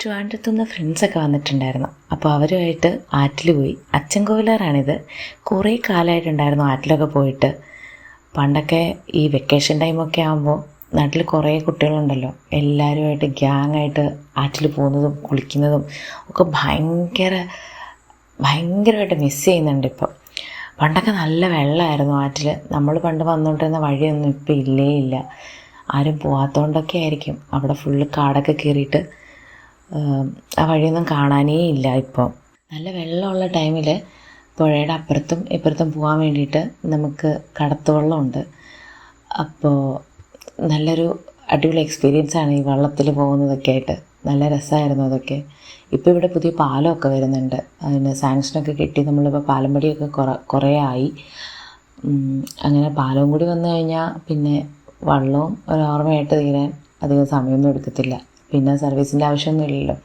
ട്രിവാൻഡ്രത്തുനിന്ന് ഫ്രണ്ട്സൊക്കെ വന്നിട്ടുണ്ടായിരുന്നു. അപ്പോൾ അവരുമായിട്ട് ആറ്റിൽ പോയി. അച്ഛൻ കോവിലാറാണിത് കുറേ കാലമായിട്ടുണ്ടായിരുന്നു ആറ്റിലൊക്കെ പോയിട്ട്. പണ്ടൊക്കെ ഈ വെക്കേഷൻ ടൈമൊക്കെ ആകുമ്പോൾ നാട്ടിൽ കുറേ കുട്ടികളുണ്ടല്ലോ. എല്ലാവരുമായിട്ട് ഗ്യാങ്ങായിട്ട് ആറ്റിൽ പോകുന്നതും കുളിക്കുന്നതും ഒക്കെ ഭയങ്കര ഭയങ്കരമായിട്ട് മിസ് ചെയ്യുന്നുണ്ട് ഇപ്പം. പണ്ടൊക്കെ നല്ല വെള്ളമായിരുന്നു ആറ്റിൽ നമ്മൾ പണ്ട് വന്നുകൊണ്ടിരുന്ന വഴിയൊന്നും ഇപ്പം ഇല്ലേ ഇല്ല. ആരും പോകാത്തതുകൊണ്ടൊക്കെ ആയിരിക്കും. അവിടെ ഫുള്ള് കാടൊക്കെ കയറിയിട്ട് ആം, വഴിയൊന്നും കാണാനേ ഇല്ല ഇപ്പോൾ നല്ല വെള്ളമുള്ള ടൈമിൽ പുഴയുടെ അപ്പുറത്തും ഇപ്പുറത്തും പോകാൻ വേണ്ടിയിട്ട് നമുക്ക് കടത്തുവള്ളമുണ്ട്. അപ്പോൾ നല്ലൊരു അടിപൊളി എക്സ്പീരിയൻസ് ആണ് ഈ വള്ളത്തിൽ പോകുന്നതൊക്കെ ആയിട്ട്. നല്ല രസമായിരുന്നു അതൊക്കെ. ഇപ്പോൾ ഇവിടെ പുതിയ പാലമൊക്കെ വരുന്നുണ്ട്. അതിന് സാങ്ഷനൊക്കെ കിട്ടി. നമ്മളിപ്പോൾ പാലം പടിയൊക്കെ കുറേ കുറേ ആയി. അങ്ങനെ പാലവും കൂടി വന്നു കഴിഞ്ഞാൽ പിന്നെ വള്ളവും ഒരു ഓർമ്മയായിട്ട് തീരാൻ അധികം സമയമൊന്നും എടുക്കത്തില്ല. പിന്നെ സർവീസിന്റെ ആവശ്യമൊന്നും ഇല്ലല്ലോ